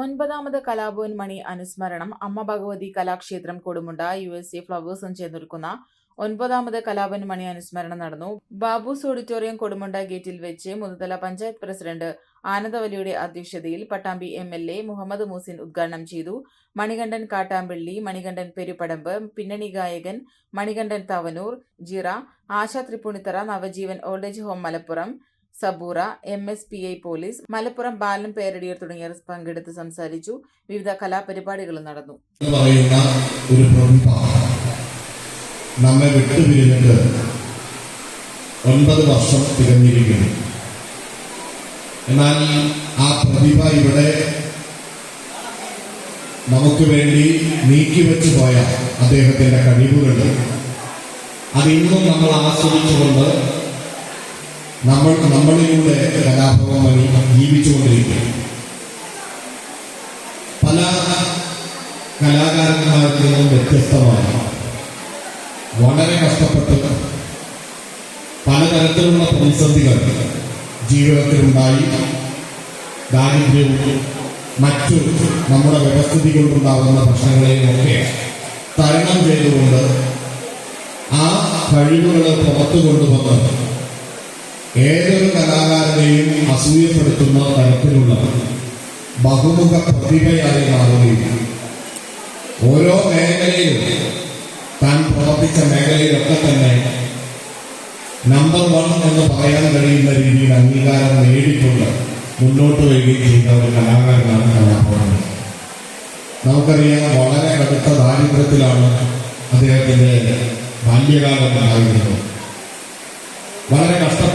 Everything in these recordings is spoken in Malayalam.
ഒൻപതാമത് കലാഭവൻ മണി അനുസ്മരണം. Amma Bhagavathi Kalakshetram Kodumunda U S A ഫ്ലവേഴ്സും ചേർന്നൊരുക്കുന്ന ഒൻപതാമത് കലാഭവൻ മണി അനുസ്മരണം നടന്നു. ബാബൂസ് ഓഡിറ്റോറിയം കൊടുമുണ്ട ഗേറ്റിൽ വെച്ച് മുതുതല പഞ്ചായത്ത് പ്രസിഡന്റ് ആനന്ദവലിയുടെ അധ്യക്ഷതയിൽ Pattambi M L A Muhammad Muhsin ഉദ്ഘാടനം ചെയ്തു. മണികണ്ഠൻ കാട്ടാമ്പള്ളി മണികണ്ഠൻ പെരുപ്പടമ്പ് പിന്നണി ഗായകൻ Manikandan Thavanur Jira Asha Thrippunithura Navajeevan old age home Malappuram Saboora M S P I police Malappuram Balan Peradiyar തുടങ്ങിയവർ പങ്കെടുത്ത് സംസാരിച്ചു. വിവിധ കലാപരിപാടികളും നടന്നു. നമ്മെ വിട്ടുപിരിഞ്ഞിട്ട് ഒൻപത് വർഷം തികഞ്ഞിരിക്കുന്നു. എന്നാൽ ആ പ്രതിഭ ഇവിടെ നമുക്ക് വേണ്ടി നീക്കിവെച്ചു പോയ അദ്ദേഹത്തിന്റെ കഴിവുകൾ. അതിന്നും നമ്മൾ ആസ്വദിച്ചുകൊണ്ട് നമ്മൾ നമ്മളിലൂടെ കലാഭവൻ മണി ജീവിച്ചുകൊണ്ടിരിക്കുന്നു പല കലാകാരന്മാരിൽ നിന്നും വ്യത്യസ്തമാണ്. വളരെ കഷ്ടപ്പെട്ട് പലതരത്തിലുള്ള പ്രതിസന്ധികൾ ജീവിതത്തിലുണ്ടായി. ദാരിദ്ര്യവും മറ്റു നമ്മുടെ വ്യവസ്ഥിതി കൊണ്ടുണ്ടാകുന്ന പ്രശ്നങ്ങളെയുമൊക്കെ തരണം ചെയ്തുകൊണ്ട് ആ കഴിവുകൾ പുറത്തു കൊണ്ടുവന്ന് ഏതൊരു കലാകാരനെയും അസൂയപ്പെടുത്തുന്ന തരത്തിലുള്ള ബഹുമുഖ പ്രതിഭയായി മാറുകയും ഓരോ മേഖലയിലും താൻ പ്രവർത്തിച്ച മേഖലയിലൊക്കെ തന്നെ നമ്പർ വൺ എന്ന് പറയാൻ കഴിയുന്ന രീതിയിൽ അംഗീകാരം നേടിക്കൊണ്ട് മുന്നോട്ട് വരികയും ചെയ്ത ഒരു കലാകാരനാണ് കലാഭവൻ നമുക്കറിയാം വളരെ കടുത്ത ദാരിദ്ര്യത്തിലാണ് അദ്ദേഹത്തിന്റെ ബാല്യകാലം ഉണ്ടായിരുന്നത്. വളരെ അദ്ദേഹം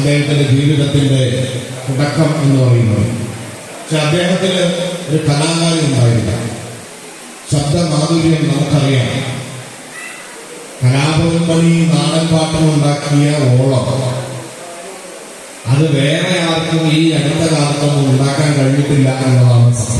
അദ്ദേഹത്തിന്റെ ജീവിതത്തിന്റെ തുടക്കം എന്ന് പറയുന്നത്. പക്ഷെ അദ്ദേഹത്തിന് ഒരു കലാകാരി ഉണ്ടായില്ല. ശബ്ദമാധുര്യം നമുക്കറിയാം. കലാഭവൻ മണി നാടൻ പാട്ടും ഉണ്ടാക്കിയ ഓളം. അത് വേറെ ആർക്കും ഈ അടുത്ത കാലത്തൊന്നും ഉണ്ടാക്കാൻ കഴിഞ്ഞിട്ടില്ല എന്നതാണ് സത്യം.